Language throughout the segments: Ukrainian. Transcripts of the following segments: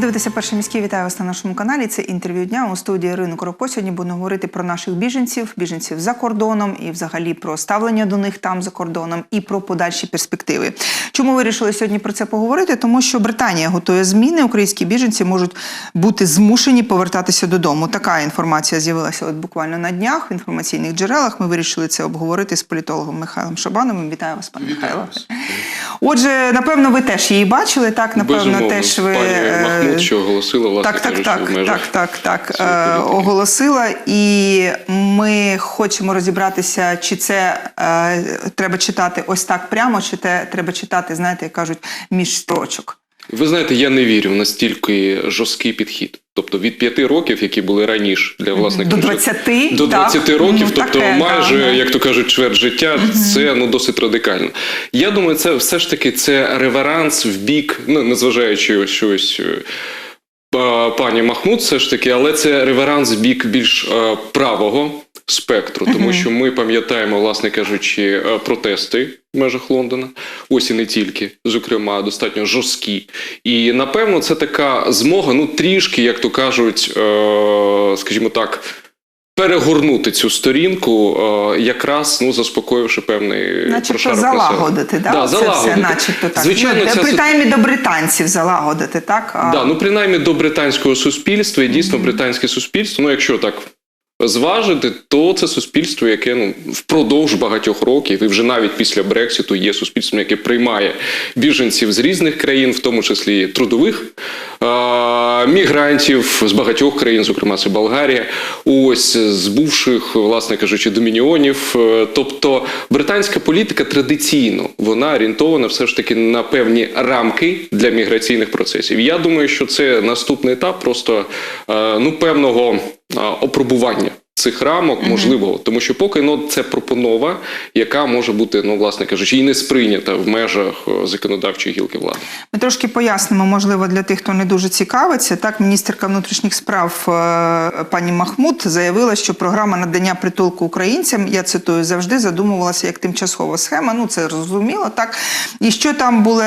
Ви дивитеся перший міський. Вітаю вас на нашому каналі. Це інтерв'ю дня у студії Ірини Коропо. Сьогодні будемо говорити про наших біженців, біженців за кордоном і взагалі про ставлення до них там за кордоном і про подальші перспективи. Чому вирішили сьогодні про це поговорити? Тому що Британія готує зміни. Українські біженці можуть бути змушені повертатися додому. Така інформація з'явилася от буквально на днях в інформаційних джерелах. Ми вирішили це обговорити з політологом Михайлом Шабановим. Вітаю вас, пане Михайло. Отже, напевно, ви теж її бачили. Так, напевно, Безумовно, теж ви пані е, Махмуд, що оголосила власне так, так, так, в межах так, так, так. Е, оголосила, і ми хочемо розібратися, чи це е, треба читати ось так прямо, чи те треба читати, знаєте, як кажуть, між строчок. Ви знаєте, я не вірю в настільки жорсткий підхід. Тобто від п'яти років, які були раніше для власне До кажучи, 20, до так. років, Ну, тобто таке, майже, да, як то кажуть, чверть життя, це ну досить радикально. Я думаю, це все ж таки це реверанс в бік, ну незважаючи ось щось. е, Пані Махмуд, все ж таки, але це реверанс бік більш е, правого спектру, тому що ми пам'ятаємо, власне кажучи, е, протести в межах Лондона. Ось і не тільки, зокрема, достатньо жорсткі. І напевно, це така змога, ну трішки, як то кажуть, е, скажімо так. Перегорнути цю сторінку, е, якраз ну заспокоївши певний Начебто прошарок залагодити, да? Да, це залагодити. все, начебто так. Звичайно, ну, ця принаймні до британців залагодити, так? А, Да, ну принаймні до британського суспільства, і дійсно британське суспільство, ну якщо так зважити, то це суспільство, яке ну впродовж багатьох років, і вже навіть після Брекситу є суспільством, яке приймає біженців з різних країн, в тому числі трудових е- мігрантів з багатьох країн, зокрема це Болгарія, ось з бувших, власне кажучи, домініонів. Е, Тобто британська політика традиційно вона орієнтована все ж таки на певні рамки для міграційних процесів. Я думаю, що це наступний етап просто е, ну певного опробування. Цих рамок можливого, тому що поки ну це пропонова, яка може бути, ну власне кажучи, і не сприйнята в межах е, законодавчої гілки влади. Ми трошки пояснимо, можливо, для тих, хто не дуже цікавиться. Так, міністерка внутрішніх справ е, пані Махмуд заявила, що програма надання притулку українцям, я цитую, завжди задумувалася як тимчасова схема. Ну це зрозуміло, так. І що там було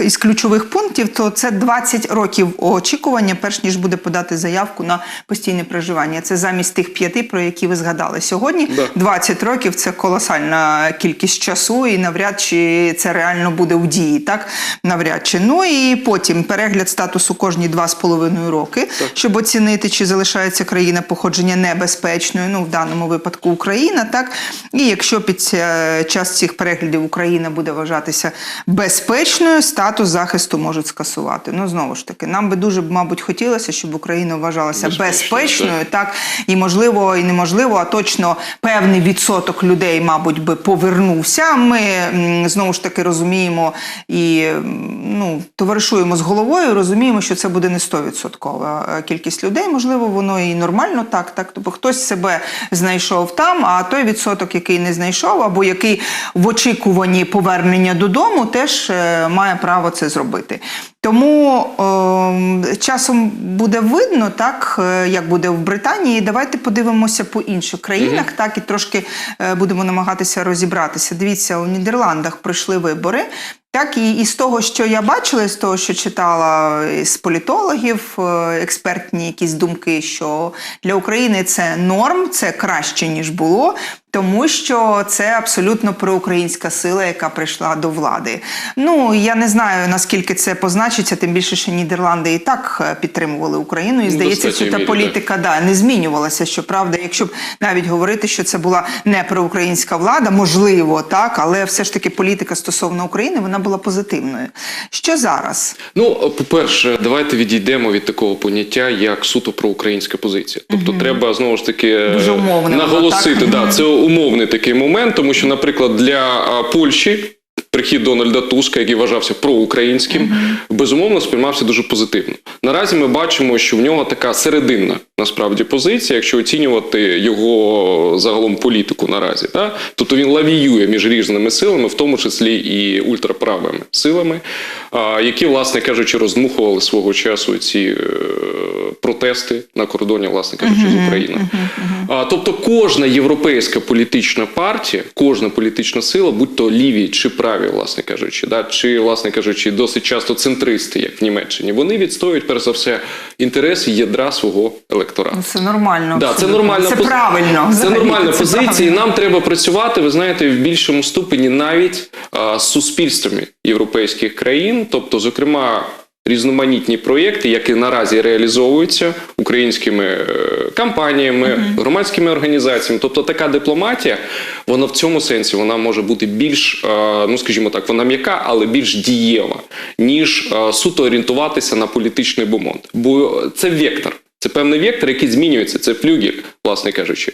із ключових пунктів, то це 20 років очікування, перш ніж буде подати заявку на постійне проживання. Це замість тих п'яти, про які ви згадали сьогодні. Да. 20 років це колосальна кількість часу, і навряд чи це реально буде в дії, так навряд чи. Ну і потім перегляд статусу кожні два з половиною роки, щоб оцінити, чи залишається країна походження небезпечною. Ну в даному випадку Україна, так і якщо під е, час цих переглядів Україна буде вважатися безпечною, статус захисту можуть скасувати. Ну знову ж таки, нам би дуже мабуть хотілося, щоб Україна вважалася Безпечною, безпечною, так і можливо, і неможливо, а точно певний відсоток людей, мабуть, би повернувся. Ми знову ж таки розуміємо і ну, товаришуємо з головою, розуміємо, що це буде не 100% е, кількість людей. Можливо, воно і нормально так. Так, тобто хтось себе знайшов там, а той відсоток, який не знайшов, або який в очікуванні повернення додому, теж е, має право це зробити. Тому е, часом буде видно, так е, як буде в Британії. Давайте подивимося по інших країнах, так і трошки будемо намагатися розібратися. Дивіться, у Нідерландах пройшли вибори. Так, і, і з того, що я бачила, з того, що читала з політологів, е, експертні якісь думки, що для України це норм, це краще ніж було, тому що це абсолютно проукраїнська сила, яка прийшла до влади. Ну я не знаю наскільки це позначиться, тим більше, що Нідерланди і так е, підтримували Україну, і здається, що та мірі, політика да не змінювалася. Щоправда, якщо б навіть говорити, що це була не проукраїнська влада, можливо, так, але все ж таки політика стосовно України вона була позитивною. Що зараз? Ну, по-перше, давайте відійдемо від такого поняття, як суто проукраїнська позиція. Тобто, треба знову ж таки е, Дуже умовно наголосити. так? Да, це умовний такий момент, тому що, наприклад, для Польщі. Прихід Дональда Туска, який вважався проукраїнським, безумовно сприймався дуже позитивно. Наразі ми бачимо, що в нього така серединна насправді позиція, якщо оцінювати його загалом політику наразі. Да? Тобто він лавіює між різними силами, в тому числі і ультраправими силами, які, власне кажучи, роздмухували свого часу ці е, протести на кордоні, власне кажучи, з Україною. Тобто кожна європейська політична партія, кожна політична сила, будь то ліві чи праві, власне кажучи, да, чи, власне кажучи, досить часто центристи, як в Німеччині, вони відстоюють перш за все інтереси ядра свого електорату. Ну, Це нормально. Да, це нормальна Це пози- правильно. Це взагалі, нормальна це позиція, і нам треба працювати, ви знаєте, в більшому ступені навіть а, з суспільствами європейських країн, тобто, зокрема. Різноманітні проєкти, які наразі реалізовуються українськими е, компаніями, громадськими організаціями. Тобто така дипломатія, вона в цьому сенсі вона може бути більш, е, ну скажімо так, вона м'яка, але більш дієва, ніж е, суто орієнтуватися на політичний бомонд. Бо це вектор. Це певний вектор, який змінюється. Це флюгір, власне кажучи.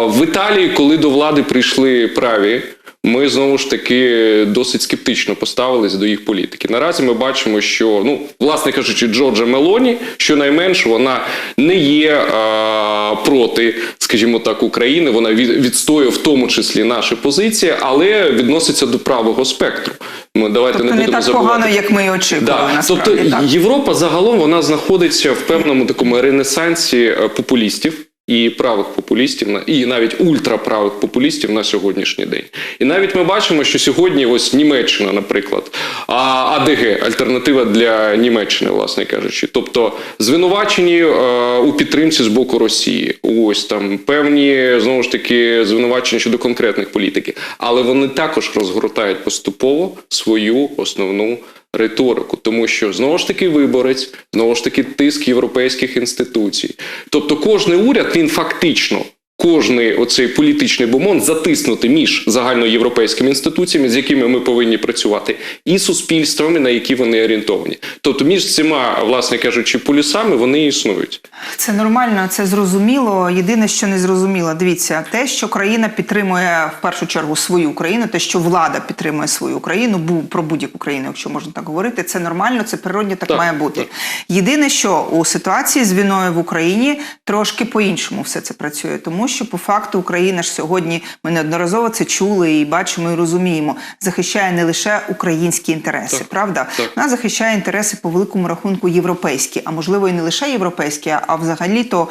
В Італії, коли до влади прийшли праві, ми знову ж таки досить скептично поставились до їх політики. Наразі ми бачимо, що ну, власне кажучи, Джорджа Мелоні, щонайменш, вона не є а, проти, скажімо так, України. Вона відстоює в тому числі наші позиції, але відноситься до правого спектру. Ми давайте Тобто не не будемо так забувати. погано, як ми і очікували. Да. Тобто так. Європа загалом вона знаходиться в певному такому ренесансі е, популістів. І правих популістів і навіть ультраправих популістів на сьогоднішній день. І навіть ми бачимо, що сьогодні ось Німеччина, наприклад, АДГ альтернатива для Німеччини, власне кажучи. Тобто звинувачені е, у підтримці з боку Росії. Ось там певні знову ж таки звинувачення щодо конкретних політики, але вони також розгортають поступово свою основну риторику, тому що знову ж таки виборець, знову ж таки тиск європейських інституцій. Тобто, кожний уряд він фактично. Кожний оцей політичний бомон затиснути між загальноєвропейськими інституціями, з якими ми повинні працювати, і суспільствами, на які вони орієнтовані. Тобто, між цими, власне кажучи, полюсами вони існують. Це нормально, це зрозуміло. Єдине, що не зрозуміло, дивіться, те, що країна підтримує в першу чергу свою країну, те, що влада підтримує свою країну, про будь-яку країну, якщо можна так говорити, це нормально, це природньо, так, Так, має бути. так. Єдине, що у ситуації з війною в Україні трошки по-іншому все це працює, тому що по факту Україна ж сьогодні ми неодноразово це чули і бачимо і розуміємо, захищає не лише українські інтереси, Так, правда? так. Вона захищає інтереси по великому рахунку європейські, а можливо і не лише європейські, а взагалі то,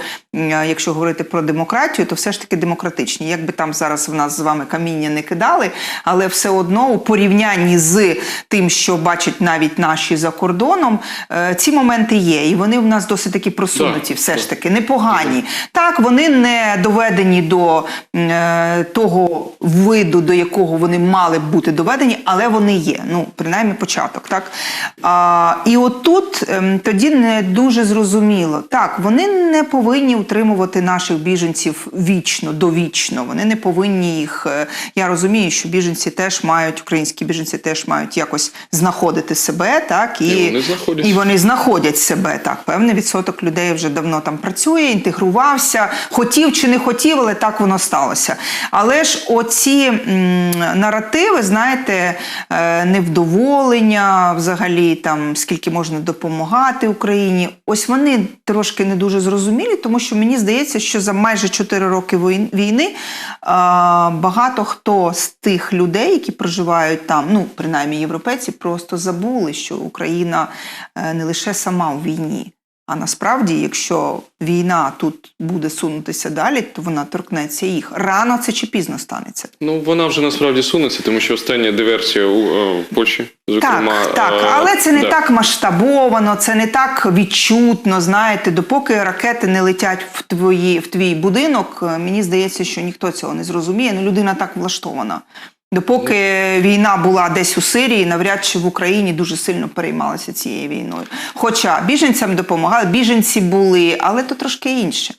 якщо говорити про демократію, то все ж таки демократичні. Як би там зараз в нас з вами каміння не кидали, але все одно у порівнянні з тим, що бачать навіть наші за кордоном, е, ці моменти є, і вони в нас досить таки просунуті, Так, все так. ж таки непогані. Так, вони не доведені до е, того виду, до якого вони мали б бути доведені, але вони є. Ну, принаймні початок. Так? А, і отут ем, тоді не дуже зрозуміло. Так, вони не повинні утримувати наших біженців вічно, довічно. Вони не повинні їх. е, Я розумію, що біженці теж мають, українські біженці теж мають якось знаходити себе, так і, І вони знаходять. і вони знаходять себе. Так, певний відсоток людей вже давно там працює, інтегрувався, хотів чи не хотів, але так воно сталося. Але ж оці наративи, знаєте, е, невдоволення, взагалі там скільки можна допомагати Україні. Ось вони трошки не дуже зрозумілі, тому що мені здається, що за майже 4 роки війни е, багато хто з тих людей, які проживають там, ну принаймні європейці, просто забули, що Україна е, не лише сама у війні. А насправді, якщо війна тут буде сунутися далі, то вона торкнеться їх. Рано це чи пізно станеться. Ну вона вже насправді сунеться, тому що остання диверсія у е, в Польщі, зокрема, так, так, е, але це не да. так масштабовано, це не так відчутно. Знаєте, допоки ракети не летять в твої в твій будинок, е, мені здається, що ніхто цього не зрозуміє. Ну, людина так влаштована. Допоки війна була десь у Сирії, навряд чи в Україні дуже сильно переймалися цією війною. Хоча біженцям допомагали, біженці були, але то трошки інше.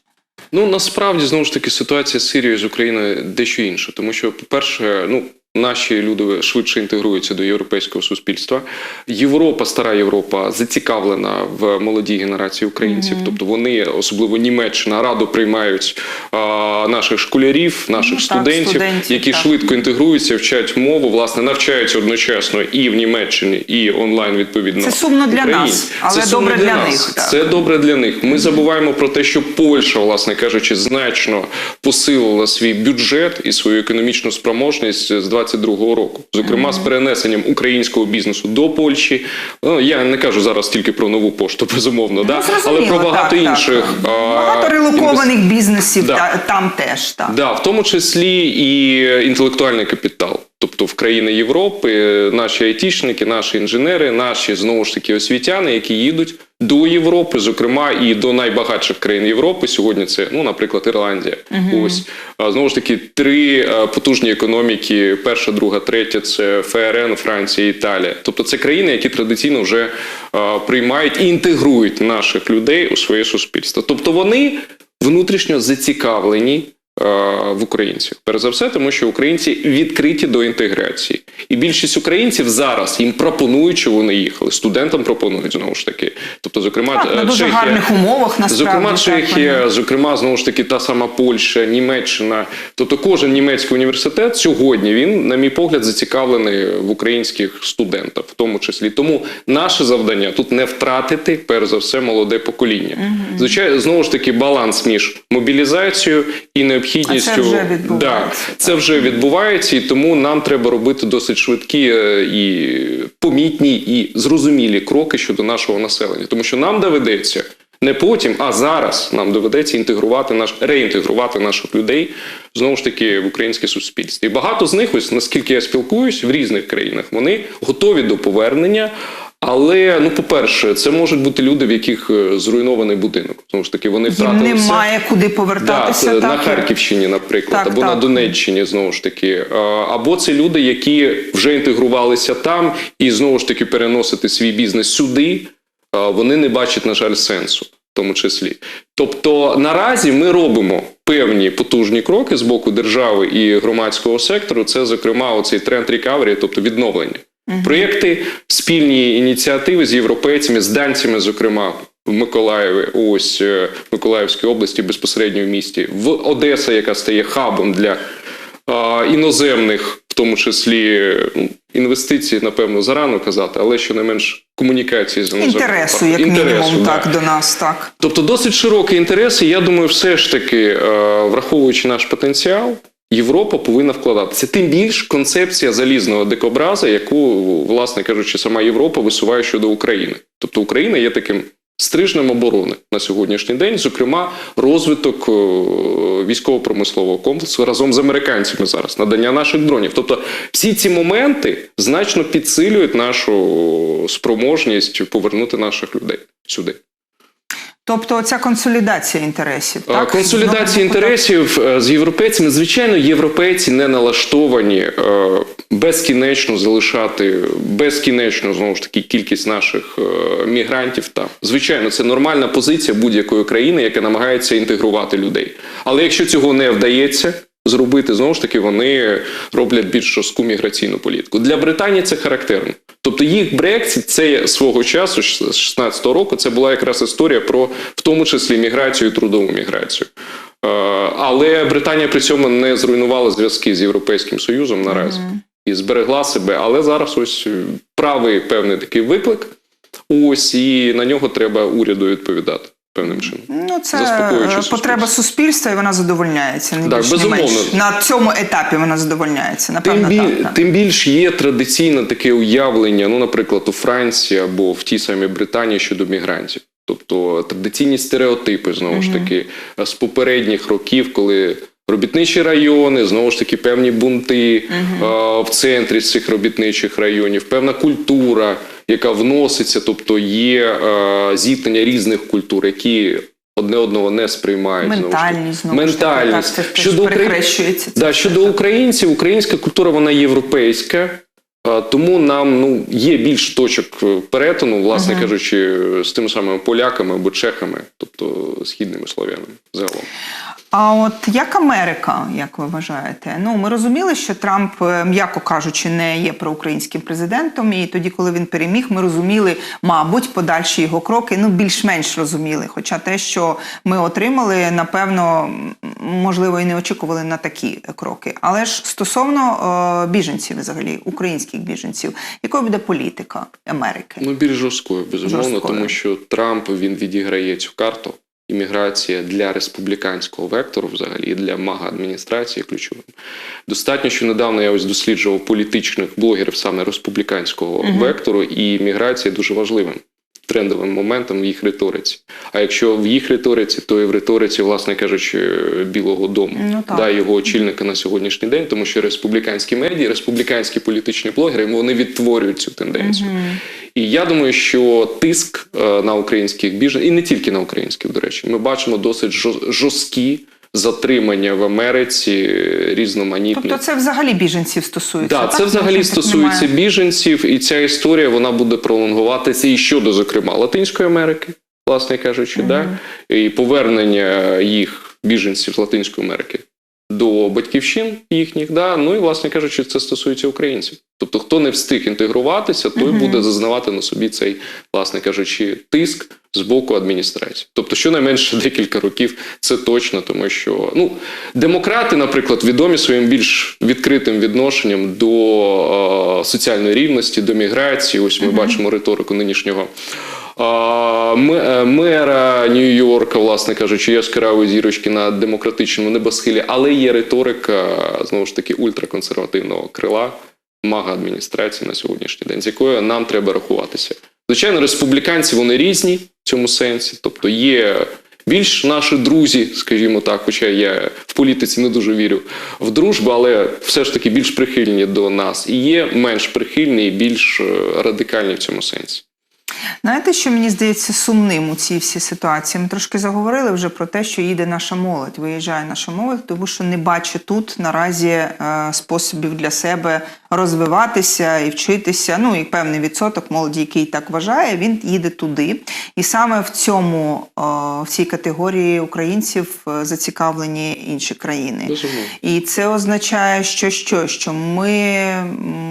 Ну насправді знову ж таки ситуація з Сирією з Україною дещо інша, тому що, по-перше, ну наші люди швидше інтегруються до європейського суспільства. Європа, стара Європа, зацікавлена в молодій генерації українців. Тобто вони, особливо Німеччина, радо приймають а, наших школярів, наших Ну, так, студентів, які так. швидко інтегруються, вчать мову, власне, навчаються одночасно і в Німеччині, і онлайн відповідно. Це сумно для Україні. нас, але Це добре для нас. них, так. Це добре для них. Ми забуваємо про те, що Польща, власне кажучи, значно посилила свій бюджет і свою економічну спроможність з 22-го року, зокрема з перенесенням українського бізнесу до Польщі. Ну я не кажу зараз тільки про нову пошту, безумовно, да? але Ну, про багато так, так. інших а, Багато інвес- релокованих бізнесів Да. та, там теж. Так. Да, в тому числі і інтелектуальний капітал. Тобто в країни Європи наші айтішники, наші інженери, наші знову ж таки освітяни, які їдуть до Європи, зокрема і до найбагатших країн Європи. Сьогодні це, ну, наприклад, Ірландія. Ось знову ж таки три е, потужні економіки: перша, друга, третя це ФРН, Франція, Італія. Тобто це країни, які традиційно вже приймають і інтегрують наших людей у своє суспільство. Тобто вони внутрішньо зацікавлені в українцях. Перш за все, тому що українці відкриті до інтеграції. І більшість українців зараз їм пропонують, що вони їхали. Студентам пропонують знову ж таки. Тобто, зокрема, Так, на е, дуже Чехія, гарних умовах насправді. Зокрема, Чехія, вони- зокрема, знову ж таки, та сама Польща, Німеччина. Тобто, кожен німецький університет сьогодні він, на мій погляд, зацікавлений в українських студентах, в тому числі. Тому наше завдання тут не втратити, перш за все, молоде покоління. Звичайно, знову ж таки, баланс між мобілізацією і необхідністю. А це вже да, відбувається, це вже відбувається, і тому нам треба робити досить швидкі е, і помітні і зрозумілі кроки щодо нашого населення, тому що нам доведеться. Не потім, а зараз нам доведеться інтегрувати наш реінтегрувати наших людей знову ж таки в українське суспільство. І багато з них, ось наскільки я спілкуюсь в різних країнах, вони готові до повернення. Але ну, по-перше, це можуть бути люди, в яких е, зруйнований будинок. Знову ж таки, вони втратили немає куди повертатися. це так, на Харківщині, наприклад, Так, або на. Донеччині, знову ж таки. Або це люди, які вже інтегрувалися там, і знову ж таки переносити свій бізнес сюди. Вони не бачать, на жаль, сенсу. В тому числі, тобто наразі ми робимо певні потужні кроки з боку держави і громадського сектору. Це, зокрема, оцей тренд рекавері, тобто відновлення. Проєкти, спільні ініціативи з європейцями, з данцями, зокрема, в Миколаєві, ось е, в Миколаївській області, безпосередньо в місті, в Одеса, яка стає хабом для а, іноземних, в тому числі ну, інвестицій, напевно, зарано казати, але що не менш комунікації з іноземними Інтересу, як партнерами. мінімум, да. так, до нас, так. Тобто досить широкий інтерес, і я думаю, все ж таки, е, враховуючи наш потенціал, Європа повинна вкладатися. Тим більш концепція залізного дикобраза, яку, власне кажучи, сама Європа висуває щодо України. Тобто Україна є таким стрижнем оборони на сьогоднішній день, зокрема, розвиток е, військово-промислового комплексу разом з американцями зараз, надання наших дронів. Тобто, всі ці моменти значно підсилюють нашу спроможність повернути наших людей сюди. Тобто ця консолідація інтересів. А, Так? Консолідація інтересів е, з європейцями. Звичайно, європейці не налаштовані е, безкінечно залишати безкінечно знову ж таки кількість наших е, мігрантів там. Звичайно, це нормальна позиція будь-якої країни, яка намагається інтегрувати людей. Але якщо цього не вдається. Зробити знову ж таки, вони роблять більш жорстку міграційну політику. Для Британії це характерно. Тобто їх Брексит це свого часу, з 16-го року, це була якраз історія про в тому числі міграцію і трудову міграцію. Е, Але Британія при цьому не зруйнувала зв'язки з Європейським Союзом наразі і зберегла себе. Але зараз ось правий певний такий виклик. Ось і на нього треба уряду відповідати певним чином. Ну, це е, потреба суспільства, і вона задовольняється. Не Так, більш, не менш. На цьому етапі вона задовольняється. Напевно, Тим, так, біль, так. тим більш є традиційне таке уявлення, ну, наприклад, у Франції або в тій самій Британії щодо мігрантів. Тобто традиційні стереотипи, знову ж таки, з попередніх років, коли робітничі райони, знову ж таки, певні бунти а, в центрі цих робітничих районів, певна культура, яка вноситься, тобто є а, зіткнення різних культур, які одне одного не сприймають. Ментальність, знову Ментальність. так, це Щодо перехрещується. Да, щодо так. українців, українська культура вона європейська. Тому нам ну є більш точок е, перетину, власне кажучи, з тими самими поляками або чехами, тобто східними слов'янами загалом. А от як Америка, як ви вважаєте? Ну ми розуміли, що Трамп, е, м'яко кажучи, не є проукраїнським президентом. І тоді, коли він переміг, ми розуміли, мабуть, подальші його кроки. Ну більш-менш розуміли. Хоча те, що ми отримали, напевно, можливо, і не очікували на такі кроки. Але ж стосовно е, біженців, взагалі, українських біженців, якою буде політика Америки? Ну, більш жорсткою, безумовно, Жорсткою. тому що Трамп він відіграє цю карту. Імміграція для республіканського вектору, взагалі, для мага адміністрації ключовим. Достатньо, що недавно я ось досліджував політичних блогерів саме республіканського вектору, і міграція дуже важливим трендовим моментом в їх риториці. А якщо в їх риториці, то і в риториці, власне кажучи, Білого Дому, Ну, да, його очільника на сьогоднішній день, тому що республіканські медіа, республіканські політичні блогери, вони відтворюють цю тенденцію. І я думаю, що тиск е, на українських біженців, і не тільки на українських, до речі, ми бачимо досить жо- жорсткі затримання в Америці різноманітні. Тобто, це взагалі біженців стосується. Да, так? це взагалі що так стосується немає. біженців, і ця історія вона буде пролонгуватися і щодо, зокрема, Латинської Америки, власне кажучи, да? і повернення їх біженців з Латинської Америки до батьківщин їхніх, да? ну і, власне кажучи, це стосується українців. Тобто, хто не встиг інтегруватися, той Мгм. буде зазнавати на собі цей, власне кажучи, тиск з боку адміністрації. Тобто, щонайменше декілька років це точно, тому що ну, демократи, наприклад, відомі своїм більш відкритим відношенням до е, соціальної рівності, до міграції. Ось ми бачимо риторику нинішнього. Е, Мера Нью-Йорка, власне кажучи, яскравої зірочки на демократичному небосхилі, але є риторика знову ж таки ультраконсервативного крила мага адміністрації на сьогоднішній день, з якою нам треба рахуватися. Звичайно, республіканці вони різні в цьому сенсі, тобто є. Більш наші друзі, скажімо так, хоча я в політиці не дуже вірю в дружбу, але все ж таки більш прихильні до нас, і є менш прихильні і більш е, радикальні в цьому сенсі. Знаєте, що мені здається сумним у цій всій ситуації? Ми трошки заговорили вже про те, що їде наша молодь, виїжджає наша молодь, тому що не бачить тут наразі е, способів для себе розвиватися і вчитися. Ну і певний відсоток молоді, який так вважає, він їде туди. І саме в цьому е, в цій категорії українців е, зацікавлені інші країни. І це означає, що що, що ми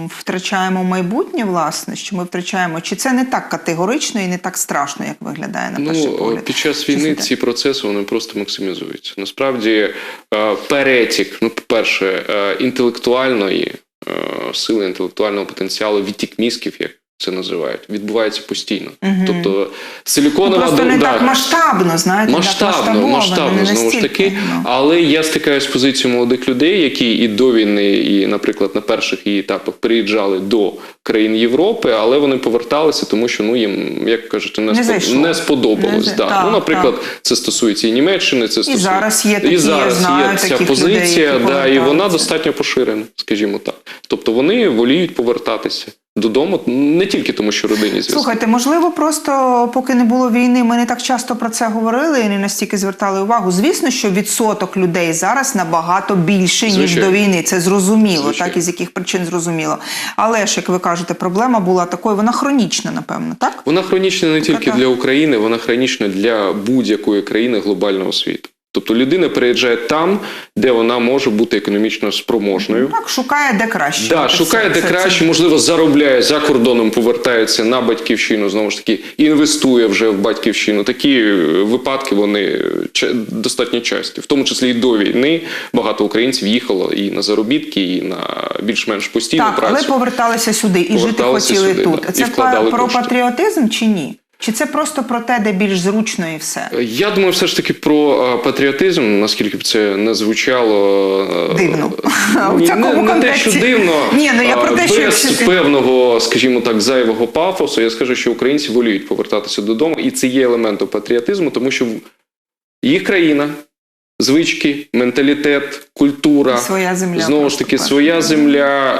втрачаємо майбутнє, власне, що ми втрачаємо. Чи це не так категорично і не так страшно, як виглядає на перший Ну, погляд? під час війни ці процеси вони просто максимізуються. Насправді, е, перетік, ну, по-перше, е, інтелектуальної е, сили, інтелектуального потенціалу, відтік мізків, як це називають, відбувається постійно. Тобто Ну, силіконова просто не до- так масштабно, знаєте, Масштабно, масштабно, не знову ж таки. ну. Але я стикаюся з позицією молодих людей, які і до війни, і, наприклад, на перших її етапах приїжджали до країн Європи, але вони поверталися, тому що ну їм, як кажуть, не, Не спо- не сподобалось. Не да. так, ну, наприклад, це стосується і Німеччини, це стосується зараз є такі, і зараз знаю є ця позиція, людей, да, і вона достатньо поширена, скажімо так. Тобто вони воліють повертатися додому не тільки тому, що родині зв'язки. Слухайте, можливо, просто поки не було війни, ми не так часто про це говорили і не настільки звертали увагу. Звісно, що відсоток людей зараз набагато більше ніж Звичайно. до війни. Це зрозуміло, Звичайно. так із яких причин зрозуміло. Але ж як ви кажете, проблема була такою, вона хронічна, напевно, так? Вона хронічна не тільки так. для України, вона хронічна для будь-якої країни глобального світу. Тобто людина переїжджає там, де вона може бути економічно спроможною. Так, шукає де краще. Да, шукає все. де Це- краще, це- можливо, заробляє за кордоном, повертається на батьківщину, знову ж таки, інвестує вже в батьківщину. Такі е, випадки вони ча- достатньо часті. В тому числі і до війни багато українців їхало і на заробітки, і на більш-менш постійну Так, працю. але поверталися сюди і жити хотіли сюди, тут. да, Це про кошти. патріотизм чи ні? Чи це просто про те, де більш зручно і все? Я думаю, все ж таки про е, патріотизм, наскільки б це не звучало е, Дивно. Ні, В такому не, не те, що дивно, Ні, ну я про те, що без якщо- певного, скажімо так, зайвого пафосу. Я скажу, що українці воліють повертатися додому, і це є елементом патріотизму, тому що їх країна, звички, менталітет, культура. Своя земля. Знову ж таки, своя земля.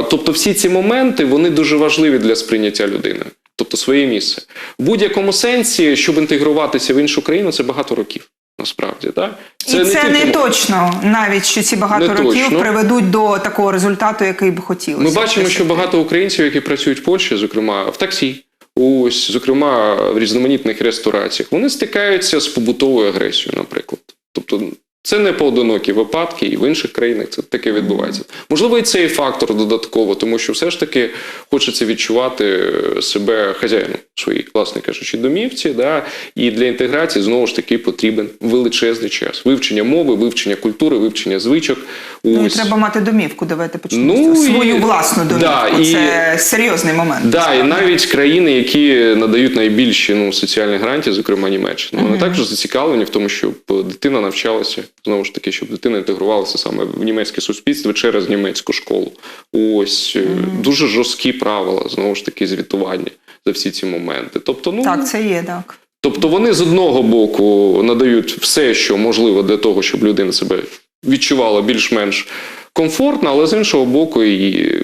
е, Тобто, всі ці моменти вони дуже важливі для сприйняття людини. Тобто своє місце. В будь-якому сенсі, щоб інтегруватися в іншу країну, це багато років. Насправді, так? і це не тільки- точно, навіть що ці багато Не років точно. приведуть до такого результату, який б хотілося. Ми бачимо, що багато українців, які працюють в Польщі, зокрема в таксі, ось, зокрема в різноманітних рестораціях, вони стикаються з побутовою агресією, наприклад. Тобто Це не поодинокі випадки, і в інших країнах це таке відбувається. Можливо, і цей фактор додатково, тому що все ж таки хочеться відчувати себе хазяїном своїй, власне кажучи, домівці. Да? І для інтеграції знову ж таки потрібен величезний час. Вивчення мови, вивчення культури, вивчення звичок. Ну, і треба мати домівку, давайте почнемо. Ну. Свою і- власну домівку. Да, і- Це серйозний момент. Да, і навіть країни, які надають найбільші ну, соціальні гарантії, зокрема Німеччина, вони також зацікавлені в тому, щоб дитина навчалася знову ж таки, щоб дитина інтегрувалася саме в німецьке суспільство через німецьку школу. Ось е, дуже жорсткі правила знову ж таки звітування за всі ці моменти. Тобто, ну Так, це є, так. Тобто вони з одного боку надають все, що можливо для того, щоб людина себе відчувала більш-менш комфортно, але з іншого боку, і е,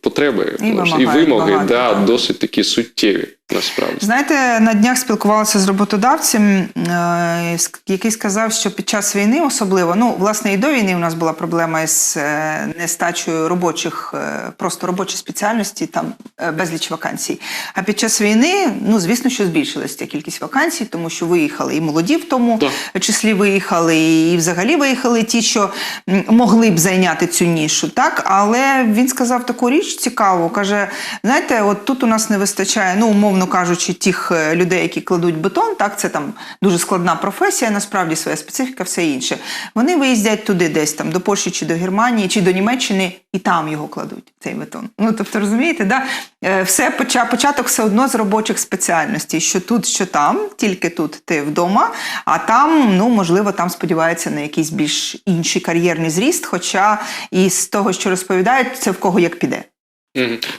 потреби І і, вимоги багато, да, так. досить такі суттєві насправді. Знаєте, на днях спілкувалася з роботодавцем, е, який сказав, що під час війни особливо, ну, власне, і до війни у нас була проблема з е, нестачею робочих, е, просто робочої спеціальності, там безліч вакансій. А під час війни, ну, звісно, що збільшилася ця кількість вакансій, тому що виїхали і молоді в тому Так. числі виїхали, і взагалі виїхали ті, що могли б зайняти цю нішу. Так, але він сказав таку річ цікаву. каже: знаєте, от тут у нас не вистачає, ну умовно кажучи, тих е, людей, які кладуть бетон. Так, це там дуже складна професія, насправді своя специфіка, все інше. Вони виїздять туди, десь там до Польщі чи до Германії, чи до Німеччини, і там його кладуть. Цей бетон. Ну тобто, розумієте, да? Е, все поча- початок все одно з робочих спеціальностей, що тут, що там, тільки тут ти вдома, а там, ну можливо, там сподіваються на якийсь більш інший кар'єрний зріст. Хоча і з того, що розповідають, це в кого як піде.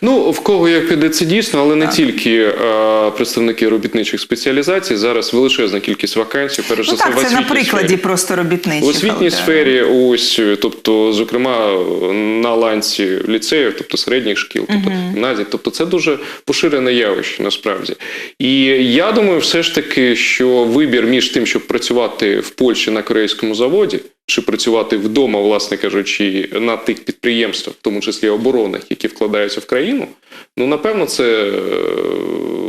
Ну, в кого як піде це дійсно, але не тільки е, представники робітничих специалізацій. Зараз величезна кількість вакансій, перш Ну за все, в це на прикладі сфері. просто робітничих. У освітній але- сфері, ось, тобто, зокрема, на ланці ліцеїв, тобто середніх шкіл, тобто гімназій, тобто це дуже поширене явище насправді. І я думаю, все ж таки, що вибір між тим, щоб працювати в Польщі на корейському заводі, чи працювати вдома, власне кажучи, на тих підприємствах, в тому числі оборонних, які вкладаються в країну, ну напевно, це е,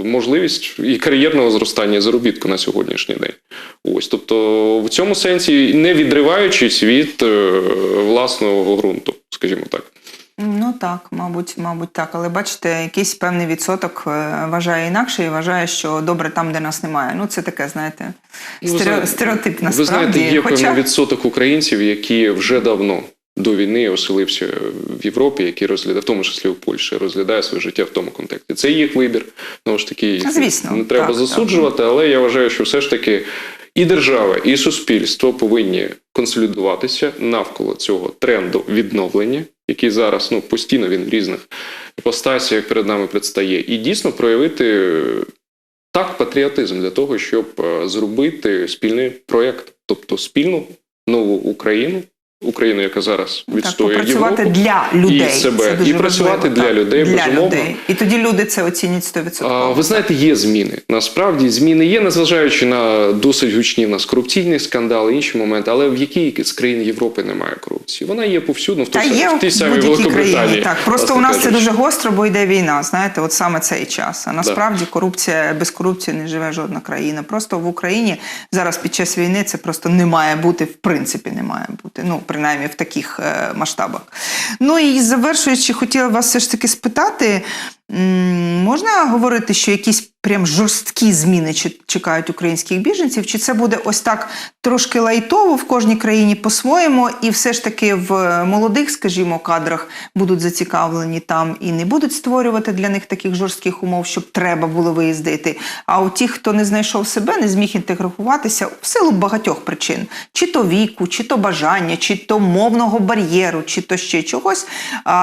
можливість і кар'єрного зростання і заробітку на сьогоднішній день. Ось, тобто, в цьому сенсі не відриваючись від е, власного ґрунту, скажімо так. Ну так, мабуть, мабуть, так. Але бачите, якийсь певний відсоток е, вважає інакше і вважає, що добре там, де нас немає. Ну, це таке, знаєте, Ну, ви стерео- знаєте, Ви знаєте, є Хоча... певний відсоток українців, які вже давно до війни оселився в Європі, які розглядає, в тому числі в Польщі, розглядає своє життя в тому контексті. Це їх вибір. Знову ж таки, їх Звісно, не треба так, засуджувати, але я вважаю, що все ж таки і держава, і суспільство повинні консолідуватися навколо цього тренду відновлення, який зараз ну постійно він в різних іпостасіях перед нами предстає, і дійсно проявити так патріотизм для того, щоб е, зробити спільний проєкт, тобто спільну нову Україну, Україну, яка зараз Так, відстоює попрацювати Європу. для людей. і себе, і працювати важливо, для так. людей, безумовно. І тоді люди це оцінять 100%. А, ви знаєте, є зміни. Насправді зміни є, незважаючи на досить гучні в нас корупційні скандали, інші моменти. Але в якій з країн Європи немає корупції? Вона є повсюдно, в Та є в тій самій Великобританії. країні. Так, просто у нас це дуже гостро, бо йде війна. Знаєте, от саме цей час. А насправді корупція без корупції не живе жодна країна. Просто в Україні зараз під час війни це просто не має бути, в принципі, не має бути. Ну, принаймні в таких е, масштабах. Ну і завершуючи, хотіла вас все ж таки спитати. Можна говорити, що якісь прям жорсткі зміни чекають українських біженців? Чи це буде ось так трошки лайтово в кожній країні по-своєму, і все ж таки в молодих, скажімо, кадрах будуть зацікавлені там і не будуть створювати для них таких жорстких умов, щоб треба було виїздити. А у тих, хто не знайшов себе, не зміг інтегруватися в силу багатьох причин: чи то віку, чи то бажання, чи то мовного бар'єру, чи то ще чогось.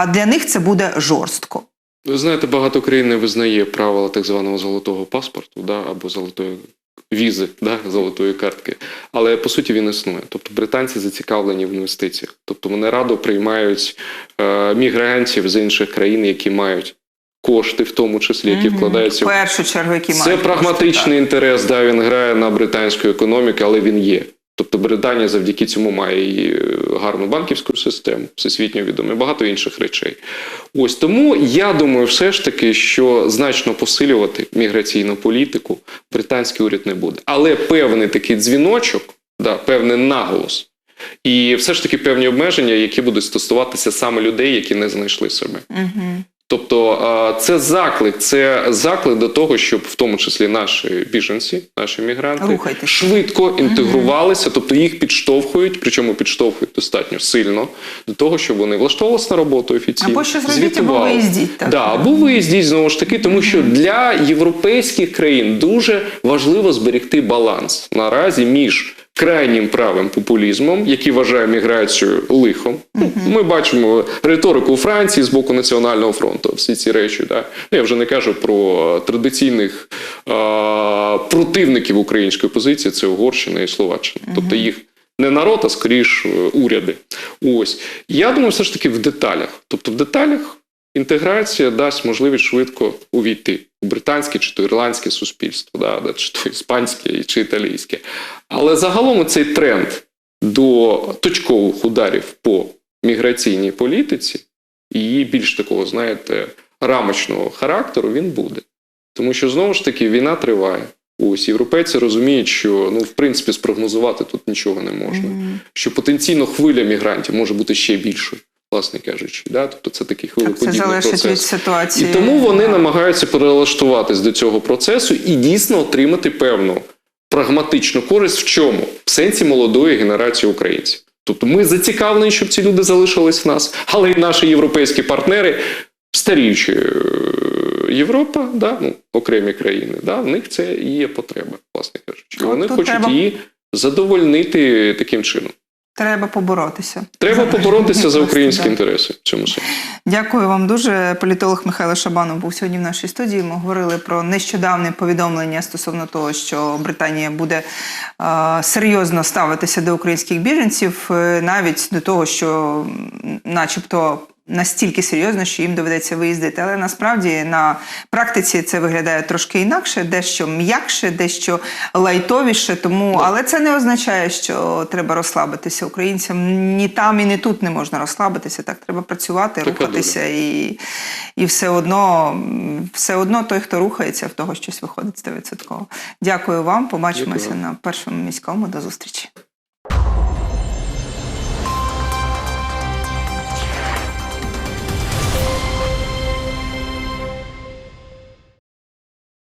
Для них це буде жорстко. Ви знаєте, багато країн не визнає правила так званого золотого паспорту, да, або золотої візи, да, золотої картки. Але по суті він існує. Тобто британці зацікавлені в інвестиціях. Тобто вони радо приймають е, мігрантів з інших країн, які мають кошти, в тому числі, які Мгм. вкладаються в першу чергу, які Це мають кошти, прагматичний інтерес, да, він грає на британську економіку, але він є. Тобто Британія завдяки цьому має і е, гарну банківську систему, всесвітньо відому, і багато інших речей. Ось тому я думаю, все ж таки, що значно посилювати міграційну політику британський уряд не буде. Але певний такий дзвіночок, да, певний наголос І все ж таки певні обмеження, які будуть стосуватися саме людей, які не знайшли себе. Угу. Тобто це заклик, це заклик до того, щоб в тому числі наші біженці, наші мігранти Рухайтесь. швидко інтегрувалися, тобто їх підштовхують, причому підштовхують достатньо сильно до того, щоб вони влаштовувалися на роботу офіційно. Або щось робіть, або виїздіть, так. Да, або виїздіть знову ж таки, тому що для європейських країн дуже важливо зберегти баланс наразі між крайнім правим популізмом, який вважає міграцію лихом. Ну, Ми бачимо риторику у Франції з боку Національного фронту. Всі ці речі. Да? Ну, я вже не кажу про традиційних е- противників української позиції, це Угорщина і Словаччина. Тобто їх не народ, а скоріш е, уряди. Ось я думаю, все ж таки в деталях. Тобто, в деталях інтеграція дасть можливість швидко увійти у британське чи то ірландське суспільство, да, чи то іспанське, чи італійське. Але загалом цей тренд до точкових ударів по міграційній політиці і її більш такого, знаєте, рамочного характеру він буде. Тому що знову ж таки війна триває. Ось європейці розуміють, що ну в принципі спрогнозувати тут нічого не можна. Що потенційно хвиля мігрантів може бути ще більшою, власне кажучи. Да? Тобто це такий Так, це залежить процес. від ситуації. І тому вони намагаються перелаштуватись до цього процесу і дійсно отримати певну прагматичну користь в чому? В сенсі молодої генерації українців. Тобто ми зацікавлені, щоб ці люди залишились в нас, але й наші європейські партнери, старіючи е, Європа, да, ну, окремі країни, да, в них це і є потреба, власне кажучи. Вони хочуть треба- її задовольнити таким чином. Треба поборотися. Треба поборотися за українські інтереси в цьому сенсі. Дякую вам дуже. Політолог Михайло Шабанов був сьогодні в нашій студії. Ми говорили про нещодавне повідомлення стосовно того, що Британія буде е, серйозно ставитися до українських біженців, е, навіть до того, що начебто. Настільки серйозно, що їм доведеться виїздити. Але насправді на практиці це виглядає трошки інакше, дещо м'якше, дещо лайтовіше. Тому, але це не означає, що треба розслабитися українцям. Ні там, і ні тут не можна розслабитися. Так треба працювати, Така рухатися, і, і все одно, все одно той, хто рухається, в того щось виходить 100%. Дякую вам. Побачимося Дякую. на першому міському. До зустрічі.